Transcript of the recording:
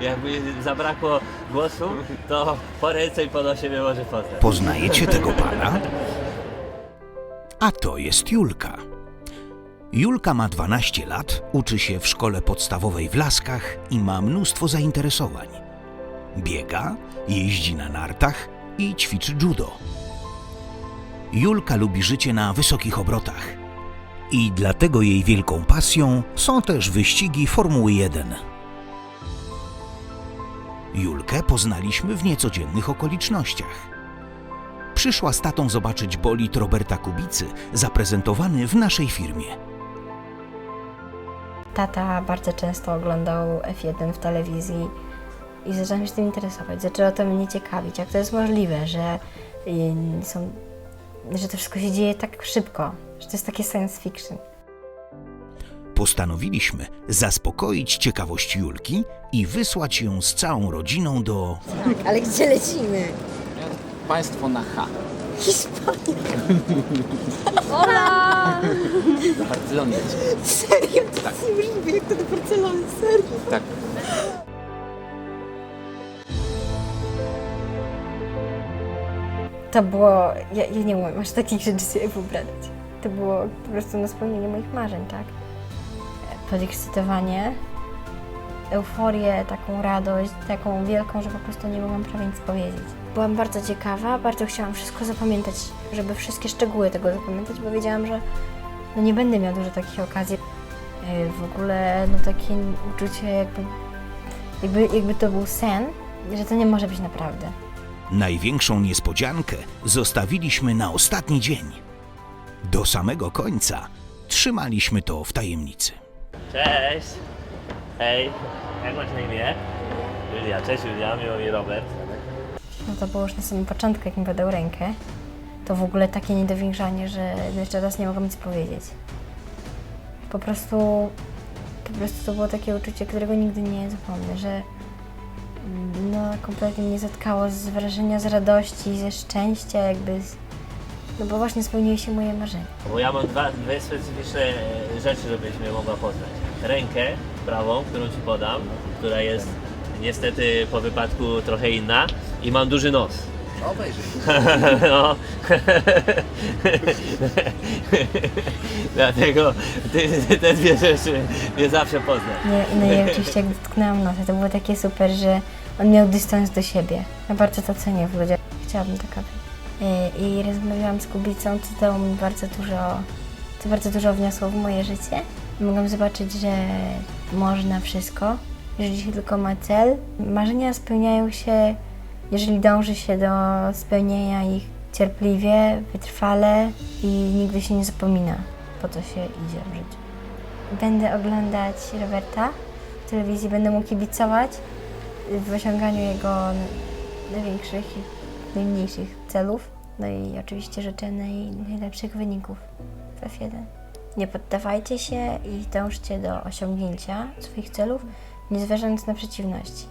jakby zabrakło głosu, to po ręce i po nosie mnie może poznać. Poznajecie tego pana? A to jest Julka. Julka ma 12 lat, uczy się w szkole podstawowej w Laskach i ma mnóstwo zainteresowań. Biega, jeździ na nartach i ćwiczy judo. Julka lubi życie na wysokich obrotach. I dlatego jej wielką pasją są też wyścigi Formuły 1. Julkę poznaliśmy w niecodziennych okolicznościach. Przyszła z tatą zobaczyć bolid Roberta Kubicy, zaprezentowany w naszej firmie. Tata bardzo często oglądał F1 w telewizji i zacząłem się tym interesować. Zaczęło to mnie ciekawić, jak to jest możliwe, że, y, są, że to wszystko się dzieje tak szybko, że to jest takie science fiction. Postanowiliśmy zaspokoić ciekawość Julki i wysłać ją z całą rodziną do Ale gdzie lecimy? Państwo na H. Hiszpania. Barcelonie. Serio? To jest niemożliwe, jak to do Barcelony, serio? Tak. To było, ja, ja nie umiem aż takich rzeczy sobie wyobrażać. To było po prostu na spełnienie moich marzeń, tak? Podekscytowanie, euforię, taką radość, taką wielką, że po prostu nie mogłam prawie nic powiedzieć. Byłam bardzo ciekawa, bardzo chciałam wszystko zapamiętać, żeby wszystkie szczegóły tego zapamiętać, bo wiedziałam, że no nie będę miała dużo takich okazji. Yy, W ogóle no takie uczucie jakby, jakby, jakby to był sen, że to nie może być naprawdę. największą niespodziankę zostawiliśmy na ostatni dzień. Do samego końca trzymaliśmy to w tajemnicy. Cześć! Hej! Jak masz na imię? Julia, cześć Julia, miło mi Robert. No to było już na samym początku, jak mi podał rękę. To w ogóle takie niedowierzanie, że jeszcze raz nie mogłam nic powiedzieć. Po prostu, po prostu to było takie uczucie, którego nigdy nie zapomnę, że mm, no kompletnie mnie zatkało z wrażenia z radości, ze szczęścia, jakby z, no bo właśnie spełniły się moje marzenia. Bo ja mam dwa, dwie specyficzne e, rzeczy, żebyś mnie mogła poznać. Rękę prawą, którą ci podam, która jest niestety po wypadku trochę inna i mam duży nos. Obejrzyj. No. Dlatego ty, ty te dwie rzeczy nie zawsze poznasz. Nie, no i oczywiście jak dotknęłam nosa, to było takie super, że on miał dystans do siebie. Ja bardzo to cenię w ludziach. Chciałabym taka być. I- I rozmawiałam z Kubicą, co dało mi bardzo dużo, co bardzo dużo wniosło w moje życie. Mogłam zobaczyć, że można wszystko, jeżeli się tylko ma cel. Marzenia spełniają się, jeżeli dąży się do spełnienia ich cierpliwie, wytrwale i nigdy się nie zapomina, po co się idzie w życiu. Będę oglądać Roberta w telewizji, będę mu kibicować w osiąganiu jego największych najmniejszych celów. No i oczywiście życzę naj, najlepszych wyników w F1. Nie poddawajcie się i dążcie do osiągnięcia swoich celów, nie zważając na przeciwności.